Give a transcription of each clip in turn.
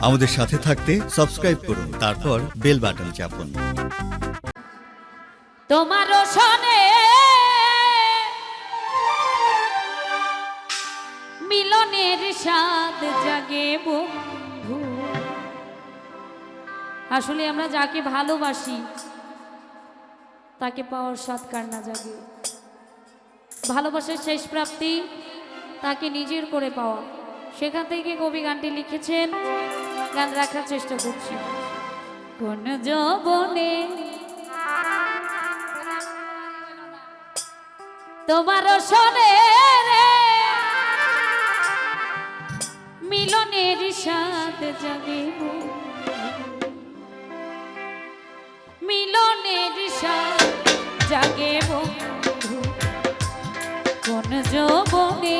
আমাদের সাথে থাকতে সাবস্ক্রাইব করুন, তারপর বেল বাটন চাপুন। তোমার শোনে মিলনের স্বাদ জাগে বন্ধু। আসলে আমরা যাকে ভালোবাসি, তাকে পাওয়ার স্বাদ কার না জাগে। ভালোবাসার শেষ প্রাপ্তি তাকে নিজের করে পাওয়া। সেখান থেকে কবি গানটি লিখেছেন। গান রাখার চেষ্টা করছি। কোন যৌবনে তোমার শোনে মিলনের সাথে যাবে মিলনের সাথে জাগে বন্ধু। কোন যৌবনে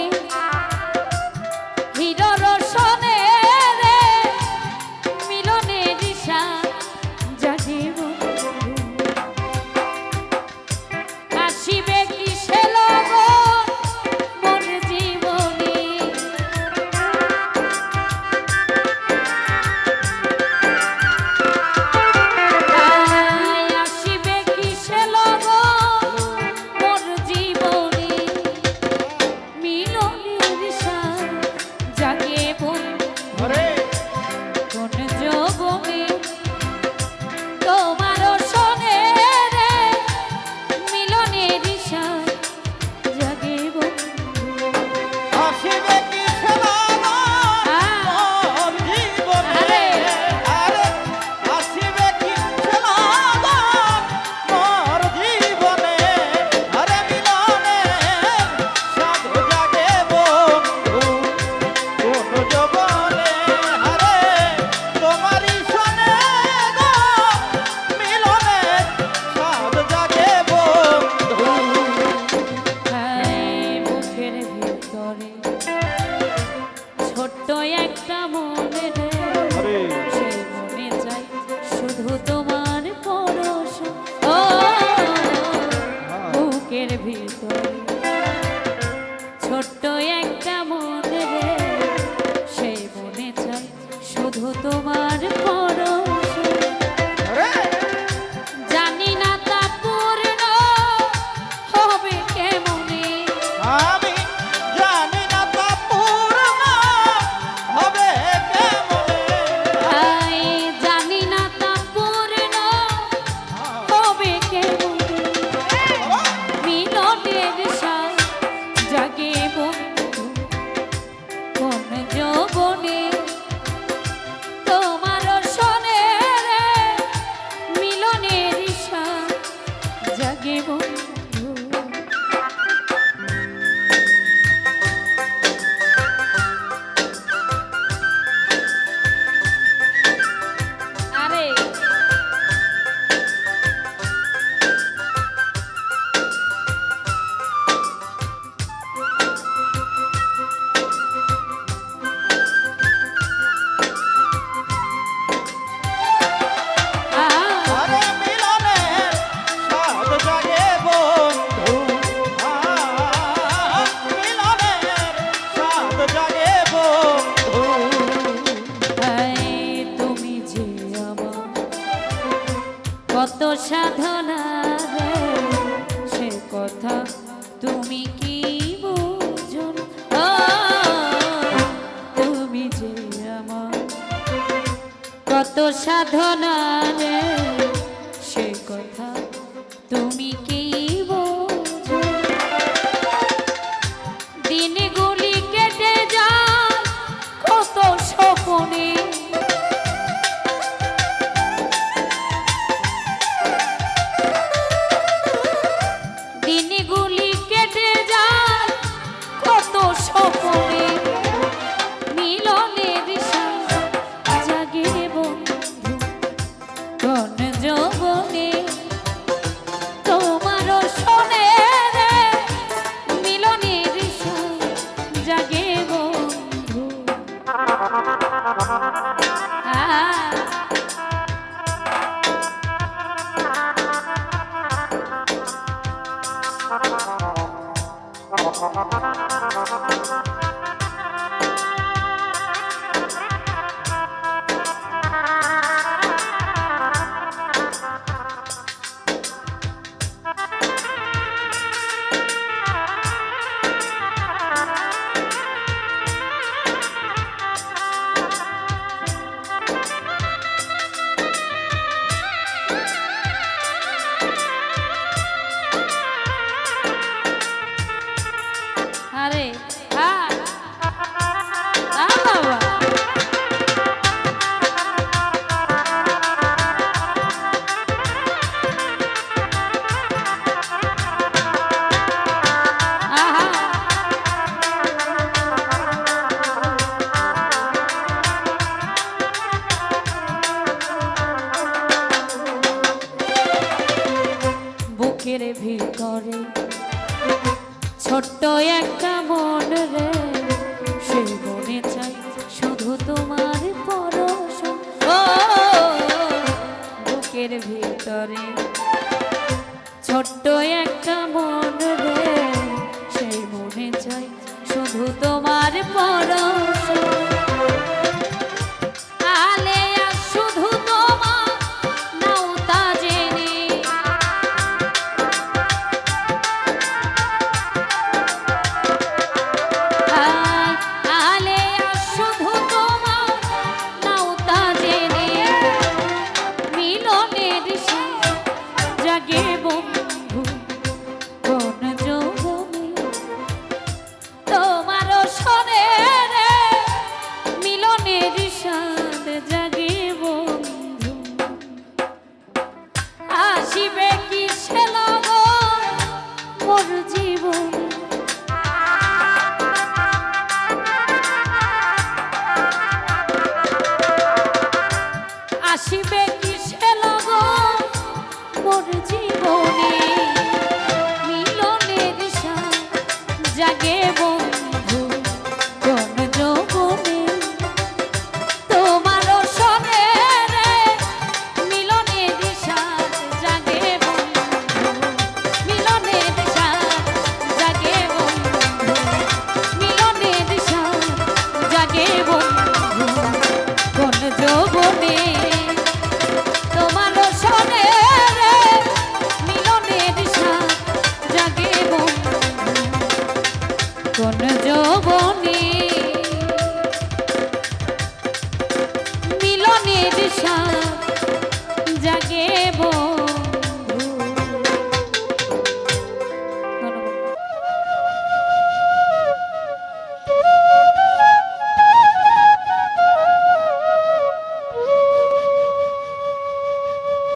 কত সাধনা সে কথা তুমি কি বুঝো তুমি যে আমার কত সাধনা সে কথা তুমি কি হ্যাঁ কেড়ে ভিড় করে ছোট্ট একটা মন রে, সে মনে চাই শুধু তোমার পরশ। বুকের ভিতরে। ছোট্ট একটা মন রে সেই মনে চাই শুধু তোমার পরশ। সে লগন মোর জীবনে। কে বল